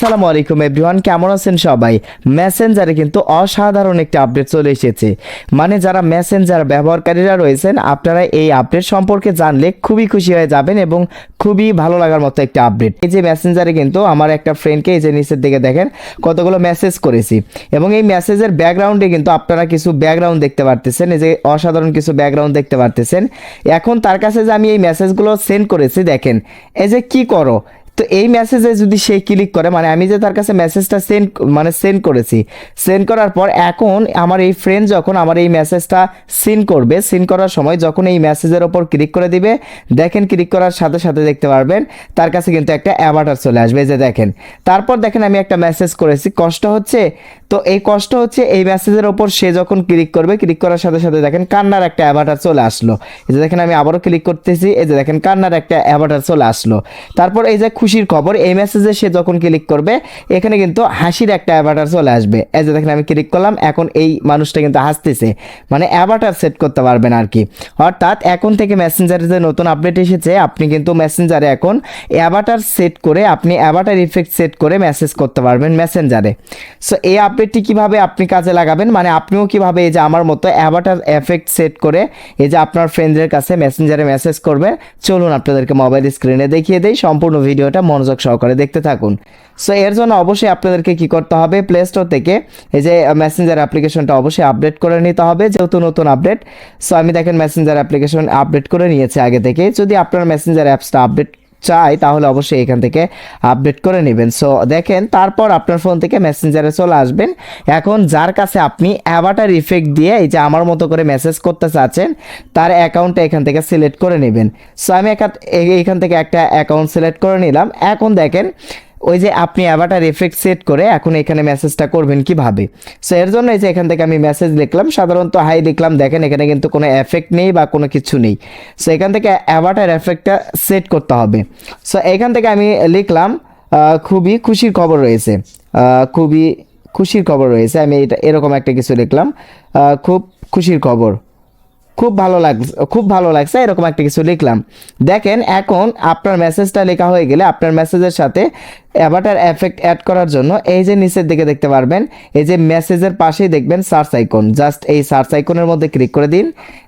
আসসালামু আলাইকুম এভরিওয়ান, কেমন আছেন সবাই? মেসেঞ্জারে কিন্তু অসাধারণ একটি আপডেট চলে এসেছে। মানে যারা মেসেঞ্জার ব্যবহারকারীরা রয়েছেন, আপনারা এই আপডেট সম্পর্কে জানলে খুবই খুশি হয়ে যাবেন এবং খুবই ভালো লাগার মতো একটা আপডেট এই যে মেসেঞ্জারে কিন্তু আমার একটা ফ্রেন্ডকে এই যে নিচের দিকে দেখেন, কতগুলো মেসেজ করেছি। এবং এই মেসেজের ব্যাকগ্রাউন্ডে কিন্তু আপনারা কিছু ব্যাকগ্রাউন্ড দেখতে পারতেছেন, এই যে অসাধারণ কিছু ব্যাকগ্রাউন্ড দেখতে পারতেছেন। এখন তার কাছে যে আমি এই মেসেজগুলো সেন্ড করেছি, দেখেন, এই যে কি করো? তো এই মেসেজে যদি সে ক্লিক করে মানে আমি যে তার কাছে মেসেজটা সেন্ড মানে সেন্ড করেছি সেন্ড করার পর এখন আমার এই ফ্রেন্ড যখন আমার এই মেসেজটা সিন করবে সিন করার সময় যখন এই মেসেজের ওপর ক্লিক করে দিবে, দেখেন ক্লিক করার সাথে সাথে দেখতে পারবেন, তার কাছে কিন্তু একটা অ্যাভাটার চলে আসবে যে দেখেন। তারপর দেখেন আমি একটা মেসেজ করেছি, কষ্ট হচ্ছে তো এই কষ্ট হচ্ছে, এই মেসেজের ওপর সে যখন ক্লিক করবে ক্লিক করার সাথে সাথে দেখেন কান্নার একটা অ্যাভাটার চলে আসলো। এই যে দেখেন আমি আবারও ক্লিক করতেছি, এই যে দেখেন কান্নার একটা অ্যাভাটার চলে আসলো। তারপর এই যে খুশির খবর, এই মেসেজে সে যখন ক্লিক করবে, এখানে কিন্তু হাসির একটা অ্যাভাটার চলে আসবে। এই যে দেখেন আমি ক্লিক করলাম, এখন এই মানুষটা কিন্তু হাসতেছে। মানে অ্যাভাটার সেট করতে পারবেন আর কি। অর্থাৎ এখন থেকে মেসেঞ্জারে যে নতুন আপডেট এসেছে, আপনি কিন্তু মেসেঞ্জারে এখন অ্যাভাটার সেট করে, আপনি অ্যাভাটার ইফেক্ট সেট করে মেসেজ করতে পারবেন মেসেঞ্জারে সো এই আপডেটটি কীভাবে আপনি কাজে লাগাবেন? মানে আপনিও কীভাবে এই যে আমার মতো অ্যাভাটার এফেক্ট সেট করে এই যে আপনার ফ্রেন্ডদের কাছে মেসেঞ্জারে মেসেজ করবেন? চলুন আপনাদেরকে মোবাইল স্ক্রিনে দেখিয়ে দেই। সম্পূর্ণ ভিডিওটা মনোযোগ সহকারে দেখতে থাকুন। সো এর জন্য অবশ্যই আপনাদেরকে কি করতে হবে? প্লে স্টোর থেকে এই যে মেসেঞ্জার অ্যাপ্লিকেশনটা অবশ্যই আপডেট করে নিতে হবে, যেহেতু নতুন আপডেট সো আমি দেখেন মেসেঞ্জার অ্যাপ্লিকেশন আপডেট করে নিয়েছি আগে থেকে যদি আপনার মেসেঞ্জার অ্যাপসটা আপডেট চাই, তাহলে অবশ্যই এখান থেকে আপডেট করে নেবেন। সো দেখেন, তারপর আপনার ফোন থেকে মেসেঞ্জারে চলে আসবেন। এখন যার কাছে আপনি অ্যাভাটার ইফেক্ট দিয়ে এই যে আমার মতো করে মেসেজ করতে চাচ্ছেন, তার অ্যাকাউন্টটা এখান থেকে সিলেক্ট করে নেবেন। সো আমি এখান থেকে একটা অ্যাকাউন্ট সিলেক্ট করে নিলাম। এখন দেখেন ওই যে আপনি অ্যাভাটার এফেক্ট সেট করে এখন এখানে মেসেজটা করবেন কীভাবে? সো এর জন্য এই যে এখান থেকে আমি মেসেজ লিখলাম সাধারণত হাই লিখলাম দেখেন এখানে কিন্তু কোনো এফেক্ট নেই বা কোনো কিছু নেই। সো এখান থেকে অ্যাভাটার এফেক্টটা সেট করতে হবে। সো এখান থেকে আমি লিখলাম খুবই খুশির খবর রয়েছে। খুবই খুশির খবর রয়েছে। আমি এটা এরকম একটা কিছু লিখলাম। খুব খুশির খবর। খুব ভালো লাগছে, খুব ভালো লাগছে, এরকম একটা কিছু লিখলাম। দেখেন, এখন আপনার মেসেজটা লেখা হয়ে গেলে আপনার মেসেজের সাথে অ্যাভাটার এফেক্ট অ্যাড করার জন্য এই যে নিচের দিকে দেখতে পারবেন, এই যে মেসেজের পাশেই দেখবেন সার্চ আইকন জাস্ট এই সার্চ আইকনের মধ্যে ক্লিক করে দিন।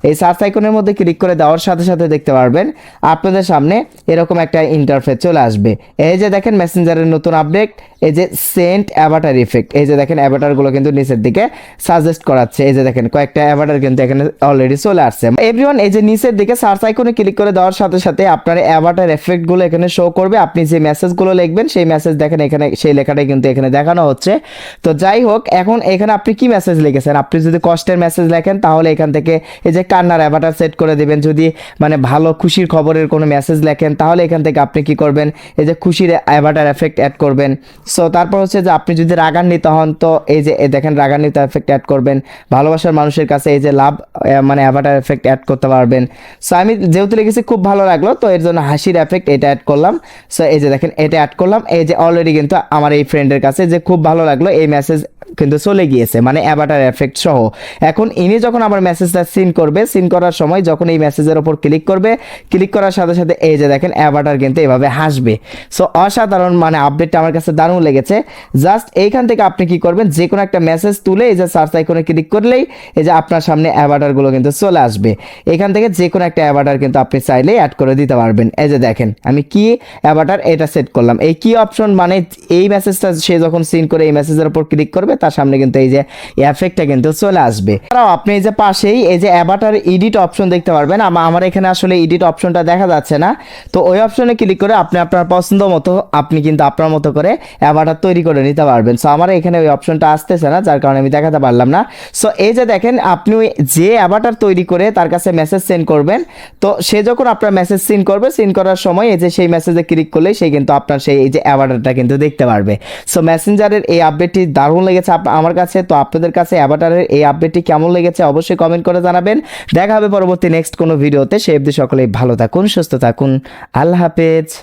এই সার্চ আইকনের মধ্যে ক্লিক করে দেওয়ার সাথে সাথে দেখতে পারবেন, আপনাদের সামনে এরকম একটা ইন্টারফেস চলে আসবে। এই যে দেখেন মেসেঞ্জারের নতুন আপডেট এই যে সেন্ট অ্যাভাটার ইফেক্ট এই যে দেখেন অ্যাভাটারগুলো কিন্তু নিচের দিকে সাজেস্ট করাচ্ছে। এই যে দেখেন, কয়েকটা অ্যাভাটার কিন্তু এখানে অলরেডি চলে আসছে। এভরিওয়ান এই যে নিচের দিকে সার্চ আইকনে ক্লিক করে দেওয়ার সাথে সাথে আপনার অ্যাভাটার এফেক্টগুলো এখানে শো করবে। আপনি যে মেসেজগুলো লিখবেন, সেই মেসেজ দেখেন এখানে, সেই লেখাটাই কিন্তু এখানে দেখানো হচ্ছে। তো যাই হোক, এখন এখানে আপনি কি মেসেজ লিখেছেন? আপনি যদি কষ্টের মেসেজ লেখেন, তাহলে এখান থেকে এই যে কান্নার অ্যাভাটার সেট করে দেবেন। যদি মানে ভালো খুশির খবরের কোনো মেসেজ লেখেন, তাহলে এখান থেকে আপনি কি করবেন? এই যে খুশির অ্যাভাটার এফেক্ট অ্যাড করবেন। সো তারপর হচ্ছে যে আপনি যদি রাগান্বিত হন, তো এই যে দেখেন রাগান্বিত এফেক্ট অ্যাড করবেন। ভালোবাসার মানুষের কাছে এই যে লাভ মানে অ্যাভাটার এফেক্ট অ্যাড করতে পারবেন। সো আমি যেহেতু লিখেছি খুব ভালো লাগল, তো এর জন্য হাসির এফেক্ট এটা অ্যাড করলাম। সো এই যে দেখেন, এটা অ্যাড করলাম। এই যে অলরেডি কিন্তু আমার এই ফ্রেন্ডের কাছে যে খুব ভালো লাগল, এই মেসেজ কিন্তু চলে গিয়েছে মানে অ্যাভাটার এফেক্ট সহ। এখন ইনি যখন আমার মেসেজটা সিন করবে সিন করার সময় যখন এই মেসেজের ওপর ক্লিক করবে ক্লিক করার সাথে সাথে এই যে দেখেন অ্যাভাটার কিন্তু এভাবে হাসবে। সো অসাধারণ মানে আপডেটটা আমার কাছে দারুণ লেগেছে। জাস্ট এইখান থেকে আপনি কি করবেন যে কোনো একটা মেসেজ তুলে এই যে সার্চ আইকনে ক্লিক করলেই এই যে আপনার সামনে অ্যাভাটারগুলো কিন্তু চলে আসবে। এখান থেকে যে কোনো একটা অ্যাভাটার কিন্তু আপনি চাইলেই অ্যাড করে দিতে পারবেন। এই যে দেখেন, আমি কি অ্যাভাটার এটা সেট করলাম। এই কি অপশন মানে এই মেসেজটা সে যখন সিন করে এই মেসেজের উপর ক্লিক করবে, তার সামনে কিন্তু এই যে এফেক্টটা কিন্তু চলে আসবে। এছাড়াও আপনি এই যে পাশেই এই যে অ্যাভাটার এডিট অপশন দেখতে পারবেন। আমার এখানে আসলে এডিট অপশনটা দেখা যাচ্ছে না। তো ওই অপশনে ক্লিক করে আপনি আপনার পছন্দ মতো, আপনি কিন্তু আপনার মতো করে অ্যাভাটার তৈরি করে নিতে পারবেন। সো আমার এখানে ওই অপশনটা আসতেছে না, যার কারণে আমি দেখাতে পারলাম না। সো এই যে দেখেন, আপনি যে অ্যাভাটার তৈরি করে তার কাছে মেসেজ সেন্ড করবেন। তো সে যখন আপনার মেসেজ সিন করবে সিন করার সময় এই যে সেই মেসেজে ক্লিক করলেই সে কিন্তু আপনার সেই, এই যে অ্যাভাটারটা কিন্তু দেখতে পারবে। সো মেসেঞ্জারের এই আপডেটটি দারুণ লেগেছে। আপ- আমার কাছে, তো আপনাদের কাছে অ্যাভাটারের এই আপডেটটি কেমন লেগেছে অবশ্যই কমেন্ট করে জানাবেন। দেখা হবে পরবর্তী নেক্সট কোনো ভিডিওতে সে অবধি সকলেই ভালো থাকুন, সুস্থ থাকুন। আল্লাহ হাফেজ।